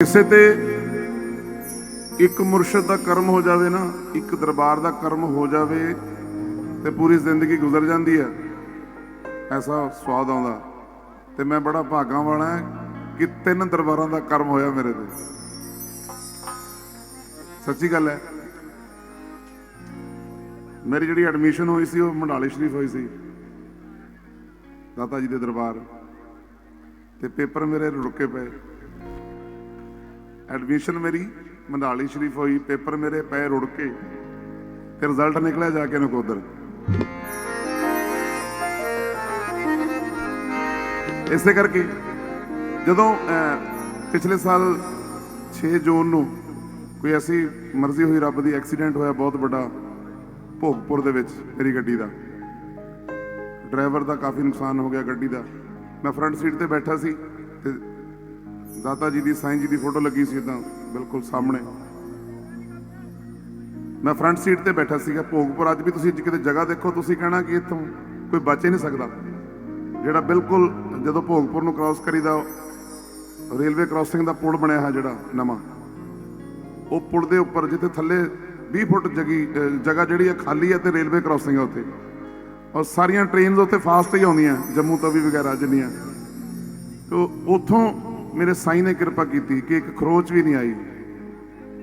ਕਿਸੇ ਤੇ ਇੱਕ ਮੁਰਸ਼ਿਦ ਦਾ ਕਰਮ ਹੋ ਜਾਵੇ ਨਾ, ਇੱਕ ਦਰਬਾਰ ਦਾ ਕਰਮ ਹੋ ਜਾਵੇ ਤੇ ਪੂਰੀ ਜ਼ਿੰਦਗੀ ਗੁਜ਼ਰ ਜਾਂਦੀ ਹੈ, ਐਸਾ ਸਵਾਦ ਆਉਂਦਾ। ਤੇ ਮੈਂ ਬੜਾ ਭਾਗਾਂ ਵਾਲਾ ਕਿ ਤਿੰਨ ਦਰਬਾਰਾਂ ਦਾ ਕਰਮ ਹੋਇਆ ਮੇਰੇ ਤੇ। ਸੱਚੀ ਗੱਲ ਹੈ, ਮੇਰੀ ਜਿਹੜੀ ਐਡਮਿਸ਼ਨ ਹੋਈ ਸੀ, ਉਹ ਮੰਡਾਲੇ ਸ਼ਰੀਫ ਹੋਈ ਸੀ, ਦਾਤਾ ਜੀ ਦੇ ਦਰਬਾਰ। ਤੇ ਪੇਪਰ ਮੇਰੇ ਰੁਕੇ ਪਏ। ਐਡਮਿਸ਼ਨ ਮੇਰੀ ਮੰਡਾਲੀ ਸ਼ਰੀਫ ਹੋਈ, ਪੇਪਰ ਮੇਰੇ ਪਏ ਰੁੜ ਕੇ ਤੇ ਰਿਜ਼ਲਟ ਨਿਕਲਿਆ ਜਾ ਕੇ ਨਕੋਦਰ। ਇਸੇ ਕਰਕੇ ਜਦੋਂ ਪਿਛਲੇ ਸਾਲ 6 ਜੂਨ ਨੂੰ ਕੋਈ ਐਸੀ ਮਰਜ਼ੀ ਹੋਈ, ਰੱਬ ਦੀ ਐਕਸੀਡੈਂਟ ਹੋਇਆ ਬਹੁਤ ਵੱਡਾ ਭੋਗਪੁਰ ਦੇ ਵਿੱਚ ਮੇਰੀ ਗੱਡੀ ਦਾ। ਡਰਾਈਵਰ ਦਾ ਕਾਫੀ ਨੁਕਸਾਨ ਹੋ ਗਿਆ ਗੱਡੀ ਦਾ। ਮੈਂ ਫਰੰਟ ਸੀਟ ਤੇ ਬੈਠਾ ਸੀ। ਤੇ ਜੀ ਦੀ, ਸਾਈਂ ਜੀ ਦੀ ਫੋਟੋ ਲੱਗੀ ਸੀ ਤਾਂ ਬਿਲਕੁਲ ਸਾਹਮਣੇ। ਮੈਂ ਫਰੰਟ ਸੀਟ ਤੇ ਬੈਠਾ ਸੀਗਾ, ਭੋਗਪੁਰ। ਅੱਜ ਵੀ ਤੁਸੀਂ ਕਿਤੇ ਜਗ੍ਹਾ ਦੇਖੋ, ਤੁਸੀਂ ਕਹਿਣਾ ਕਿ ਇੱਥੋਂ ਕੋਈ ਬਚ ਹੀ ਨਹੀਂ ਸਕਦਾ। ਜਿਹੜਾ ਬਿਲਕੁਲ ਜਦੋਂ ਭੋਗਪੁਰ ਨੂੰ ਕ੍ਰਾਸ ਕਰੀਦਾ, ਰੇਲਵੇ ਕ੍ਰਾਸਿੰਗ ਦਾ ਪੁਲ ਬਣਿਆ ਹੈ ਜਿਹੜਾ ਨਵਾਂ, ਉਹ ਪੁਲ ਦੇ ਉੱਪਰ ਜਿੱਥੇ ਥੱਲੇ 20 ਫੁੱਟ ਜਗੀ ਜਗ੍ਹਾ ਜਿਹੜੀ ਹੈ ਖਾਲੀ ਹੈ ਤੇ ਰੇਲਵੇ ਕ੍ਰਾਸਿੰਗ ਹੈ ਉੱਥੇ। ਔਰ ਸਾਰੀਆਂ ਟ੍ਰੇਨਸ ਉੱਥੇ ਫਾਸਟ ਹੀ ਆਉਂਦੀਆਂ, ਜੰਮੂ ਤਵੀ ਵਗੈਰਾ ਜਿੰਨੀਆਂ। ਤੋ ਉੱਥੋਂ ਮੇਰੇ ਸਾਈਂ ਨੇ ਕਿਰਪਾ ਕੀਤੀ ਕਿ ਇੱਕ ਖਰੋਚ ਵੀ ਨਹੀਂ ਆਈ।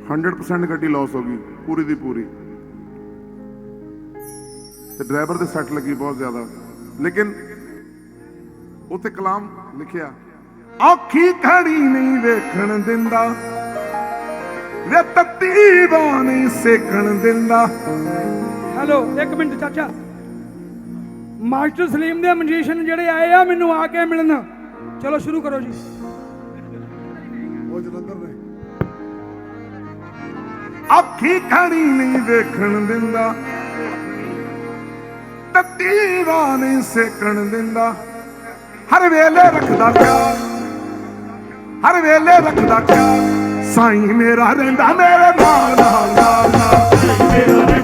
100% ਗੱਡੀ ਲਾਸ ਹੋ ਗਈ, ਪੂਰੀ ਦੀ ਪੂਰੀ। ਤੇ ਡਰਾਈਵਰ ਦੇ ਸੱਟ ਲੱਗੀ ਬਹੁਤ ਜ਼ਿਆਦਾ। ਲੇਕਿਨ ਉੱਥੇ ਕਲਾਮ ਲਿਖਿਆ, ਔਖੀ ਘੜੀ ਨਹੀਂ ਵੇਖਣ ਦਿੰਦਾ, ਵੇ ਤੱਤੀ ਬਾਣੀ ਸੇਕਣ ਦਿੰਦਾ। ਹੈਲੋ ਇੱਕ ਮਿੰਟ ਚਾਚਾ। ਮਾਸਟਰ ਸਲੀਮ ਦੇ ਮਜੀਸ਼ੀਅਨ ਜਿਹੜੇ ਆਏ ਆ, ਮੈਨੂੰ ਆ ਕੇ ਮਿਲਣ। ਚਲੋ ਸ਼ੁਰੂ ਕਰੋ ਜੀ। ਉਹ ਜਲੰਧਰ ਨੇ ਅੱਖੀ ਖੜੀ ਨਹੀਂ ਵੇਖਣ ਦਿੰਦਾ। ਤੱਤੀ ਬਾਣੀ ਸੇਕਣ ਦਿੰਦਾ। ਹਰ ਵੇਲੇ ਰੱਖਦਾ ਪਿਆਰ। ਹਰ ਵੇਲੇ ਰੱਖਦਾ ਪਿਆਰ। ਸਾਈਂ ਮੇਰਾ ਰਹਿੰਦਾ ਮੇਰੇ ਨਾਲ ਨਾਲ ਨਾਲ ਨਾਲ। ਮੇਰਾ ਰਹਿੰਦਾ ਮੇਰੇ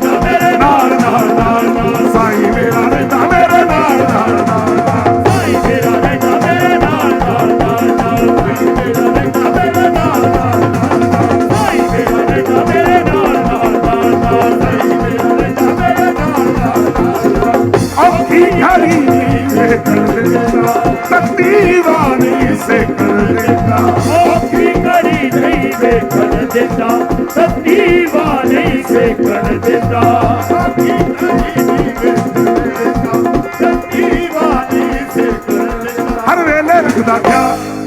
ਅੱਖੀ ਖੜੀ ਨਹੀਂ ਵੇਖਣ ਦਿੰਦਾ ਤੱਤੀ ਬਾਣੀ ਸੇਕਣ ਦਿੰਦਾ ਨਹੀਂ ਸੇਕਣ ਦਿੰਦਾ ਸਾਥੀ ਨਹੀਂ ਵੇਖਣ ਦਿੰਦਾ ਸਤੀਵਾ ਨਹੀਂ ਸੇਕਣ ਦਿੰਦਾ ਹਰ ਵੇਲੇ ਰੱਖਦਾ ਪਿਆ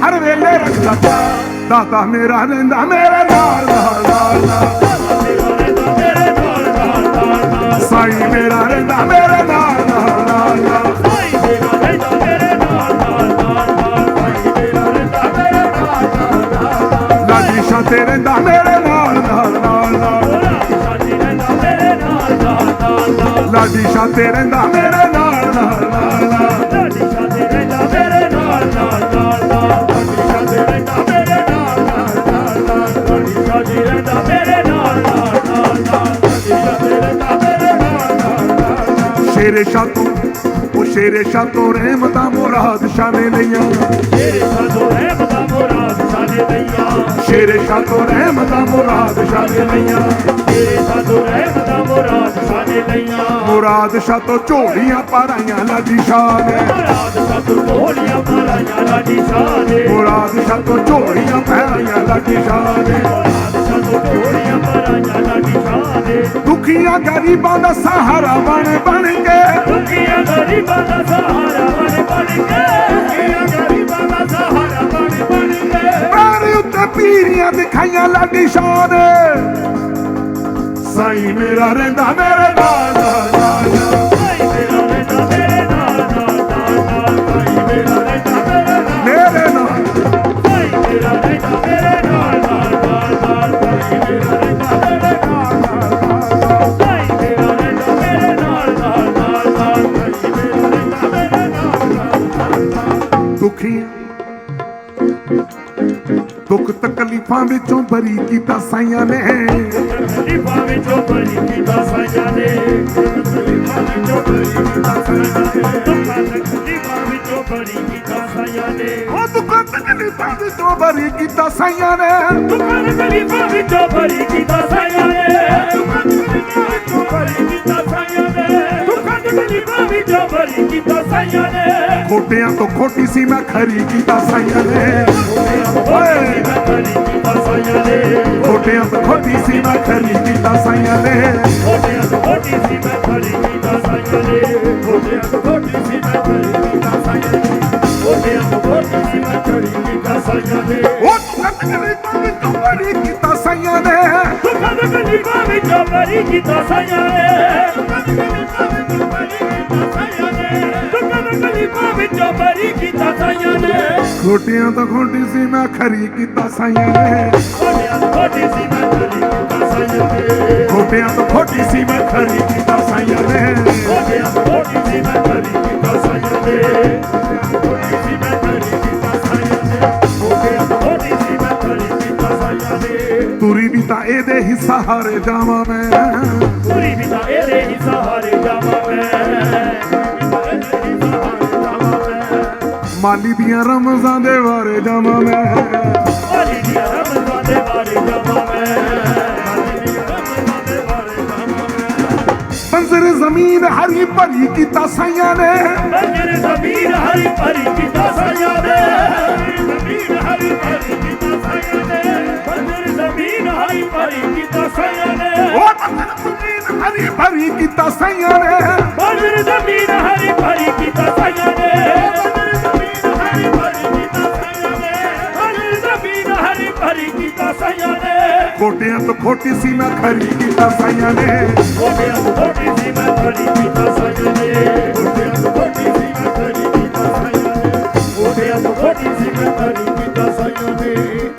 ਹਰ ਵੇਲੇ ਰੱਖਦਾ ਪਿਆ ਦਾਤਾ ਮੇਰਾ ਰਹਿੰਦਾ ਮੇਰੇ ਨਾਲ ਨਾਲ ਨਾਲ ਤੇ ਰਹਿੰਦਾ ਮੇਰੇ ਨਾਲ ਨਾਲ ਨਾਲ ਨਾਲ ਸਾਡੀ ਸਾਡੀ ਰਹਿੰਦਾ ਮੇਰੇ ਨਾਲ ਨਾਲ ਨਾਲ ਨਾਲ ਸਾਡੀ ਸਾਡੀ ਰਹਿੰਦਾ ਮੇਰੇ ਨਾਲ ਨਾਲ ਨਾਲ ਨਾਲ ਸਾਡੀ ਸਾਡੀ ਰਹਿੰਦਾ ਮੇਰੇ ਨਾਲ ਨਾਲ ਨਾਲ ਨਾਲ ਸਾਡੀ ਸਾਡੀ ਰਹਿੰਦਾ ਮੇਰੇ ਨਾਲ ਨਾਲ ਨਾਲ ਨਾਲ ਸ਼ੇਰੇ ਸ਼ਾਹ ਤੋਂ ਉਹ ਸ਼ੇਰੇ ਸ਼ਾਹ ਤੋਂ ਰਹਿਮਤਾਂ ਮੁਰਾਦ ਸ਼ਾਹ ਨੇ ਲਈਆਂ ਤੇਰੇ ਸਾਧੋ ਰਹਿਮਤਾਂ ਮੁਰਾਦ ਸਾਡੇ ਲਈਆਂ ਤੋਂ ਰਹਿਮਤਾਂ ਮੁਰਾਦ ਨੇ ਲਈਆਂ। ਤੇਰੇ ਸਾਧੋ ਰਹਿਮਤਾਂ ਮੁਰਾਦ ਸਾਡੇ ਲਈਆਂ। ਮੁਰਾਦ ਤੋਂ ਝੋਲੀਆਂ ਪਾਰਾਈਆਂ ਲਾਡੀ ਸ਼ਾਹ ਨੇ। ਮੁਰਾਦ ਸਾਧੂ ਢੋਲੀਆਂ ਮਾਰਾਈਆਂ ਲਾਡੀ ਸ਼ਾਹ ਨੇ। ਮੁਰਾਦ ਤੋਂ ਝੋਲੀਆਂ ਪਾਰਾਈਆਂ ਲਾਡੀ ਸ਼ਾਹ ਨੇ। ਮੁਰਾਦ ਲਾਡੀ ਦੁਖੀਆਂ ਗਰੀਬਾਂ ਦਾ ਸਹਾਰਾ ਬਣ ਬਣ ਕੇ। ਦੁਖੀਆਂ ਗਰੀਬਾਂ ਦਾ ਸਹਾਰਾ ਪੀਰੀਆਂ ਲਾਡੀ ਸ਼ਾਹ ਨੇ ਸਾਈਂ ਮੇਰਾ ਰਹਿੰਦਾ ਮੇਰੇ ਨਾਲ ਨਾਲ ਨਾਲ ਤਕਲੀਫਾਂ ਵਿੱਚੋਂ ਬਰੀ ਕੀਤਾ ਸਾਈਆਂ ਨੇ। ਤਕਲੀਫਾਂ ਵਿੱਚੋਂ ਬਰੀ ਕੀਤਾ ਸਾਈਆਂ ਨੇ। ਤਕਲੀਫਾਂ ਵਿੱਚੋਂ ਬਰੀ ਕੀਤਾ ਸਾਈਆਂ ਨੇ। ਤਕਲੀਫਾਂ ਵਿੱਚੋਂ ਬਰੀ ਕੀਤਾ ਸਾਈਆਂ ਨੇ। ਉਹ ਦੁੱਖਾਂ ਤਕਲੀਫਾਂ ਵਿੱਚੋਂ ਬਰੀ ਕੀਤਾ ਸਾਈਆਂ ਨੇ। ਦੁੱਖਾਂ ਤਕਲੀਫਾਂ ਵਿੱਚੋਂ ਬਰੀ ਕੀਤਾ ਸਾਈਆਂ ਨੇ। ਦੁੱਖਾਂ ਤਕਲੀਫਾਂ ਵਿੱਚੋਂ ਬਰੀ ਕੀਤਾ ਸਾਈਆਂ ਨੇ। ਦੁੱਖਾਂ ਤਕਲੀਫਾਂ ਵਿੱਚੋਂ ਬਰੀ ਕੀਤਾ ਸਾਈਆਂ ਨੇ। ਖੋਟਿਆਂ ਤੋਂ ਖੋਟੀ ਸੀ ਮੈਂ ਖਰੀ ਕੀਤਾ ਸਾਈਆਂ ਨੇ। ਓਏ। ਮੈਂ ਬਰੀ ਕੀਤਾ ਸਾਈਆਂ ਨੇ ਖੋਟਿਆਂ ਤੋਂ ਖੋਟੀ ਸੀ ਮੈਂ ਖਰੀ ਕੀਤਾ ਸਾਈਆਂ ਨੇ। ਛੋਟਿਆਂ ਤੋਂ ਛੋਟੀ ਸੀ ਮੈਂ ਖੜੀ ਕੀਤਾ ਸਾਈਆਂ ਨੇ ਤੋਂ ਸੀ ਮੈਂ ਕੀਤਾ ਸਾਈਆਂ ਨੇ। ਛੋਟਿਆਂ ਤੋਂ ਛੋਟੀ ਸੀ ਮੈਂ ਕੀਤਾ ਸਾਈਆਂ ਨੇ। ਉਹ ਦੁੱਖਾਂ ਤਕਲੀਫਾਂ ਵਿੱਚੋਂ ਬਰੀ ਕੀਤਾ ਸਾਈਆਂ ਨੇ ਕੀਤਾ ਸਾਈਆਂ ਕਲੀਫਾਂ ਵਿੱਚੋਂ ਬਰੀ ਕੀਤਾ ਸਾਈਆਂ ਨੇ। ਖੋਟਿਆਂ ਤੋਂ ਖੋਟੀ ਸੀ ਮੈਂ ਖਰੀ ਕੀਤਾ ਸਾਈਆਂ ਨੇ। ਛੋਟਿਆਂ ਤੋਂ ਛੋਟੀ ਸੀ ਮੈਂ ਖੜੀ ਕੀਤਾ ਸਾਈਆਂ ਨੇ। ਖੋਟਿਆਂ ਤੋਂ ਖੋਟੀ ਸੀ ਮੈਂ ਖਰੀ ਕੀਤਾ ਸਾਈਆਂ ਨੇ। ਛੋਟਿਆਂ ਤੋਂ ਛੋਟੀ ਸੀ ਮੈਂ ਖੜੀ ਕੀਤਾ ਸਾਈਆਂ ਨੇ। ਛੋਟੀ ਸੀ ਮੈਂ ਖੜੀ ਕੀਤਾ ਸਾਈਆਂ ਨੇ। ਛੋਟਿਆਂ ਤੋਂ ਛੋਟੀ ਸੀ ਮੈਂ ਖੜੀ ਕੀਤਾ ਸਾਈਆਂ ਨੇ। ਤੁਰੀ ਵੀ ਤਾਂ ਇਹਦੇ ਹੀ ਸਹਾਰੇ ਜਾਵਾਂ ਮੈਂ। ਪੂਰੀ ਵੀ ਤਾਂ ਇਹਦੇ ਹੀ ਸਹਾਰੇ ਜਾਵਾਂ ਮੈਂ। ਮਾਲੀ ਦੀਆਂ ਰਮਜ਼ਾਂ ਦੇ ਵਾਰੇ ਜਾਵਾਂ ਮੈਂ। ਮਾਲੀ ਦੀਆਂ ਰਮਜ਼ਾਂ ਦੇ ਬਾਰੇ ਜਾਵਾਂ ਮੈਂ। ਮਾਲੀ ਦੀਆਂ ਰਮਜ਼ਾਂ ਦੇ ਬਾਰੇ ਜਾਵਾਂ ਮੈਂ। ਮੰਜ਼ਰ ਜ਼ਮੀਨ ਹਰੀ ਭਰੀ ਕੀਤਾ ਸਾਈਆਂ ਨੇ। ਬੰਜਰ ਜ਼ਮੀਨ ਹਰੀ ਭਰੀ ਕੀਤਾ ਸਾਇਆ ਨੇ। ਜ਼ਮੀਨ ਹਰੀ ਭਰੀ ਕੀਤਾ ਸਾਇਆ ਨੇ। ਜ਼ਮੀਨ ਹਰੀ ਭਰੀ ਕੀਤਾ ਸਾਇਆ ਨੇ। ਉਹ ਮੰਜ਼ਰ ਜ਼ਮੀਨ ਹਰੀ ਭਰੀ ਕੀਤਾ ਸਾਈਆਂ ਨੇ। ਬੰਜਰ ਜ਼ਮੀਨ ਹਰੀ ਭਰੀ ਕੀਤਾ ਸਾਇਆ ਨੇ। ਖੋਟੀ ਸੀ ਮੈਂ ਖਰੀ ਕੀਤਾ ਸਾਈਆਂ ਨੇ। ਕੋਟਿਆਂ ਤੋਂ ਕੋਟੀ ਸੀ ਮੈਂ ਖੜੀ ਕੀਤਾ ਸਾਇਆ ਨੇ ਕੋਟਿਆਂ ਤੋਂ ਕੋਟੀ ਸੀ ਮੈਂ ਖੜੀ ਕੀਤਾ ਸਾਇਆ ਨੇ ਕੋਟਿਆਂ ਤੋਂ ਕੋਟੀ ਸੀ ਮੈਂ ਖੜੀ ਕੀਤਾ ਸਾਇਆ ਨੇ।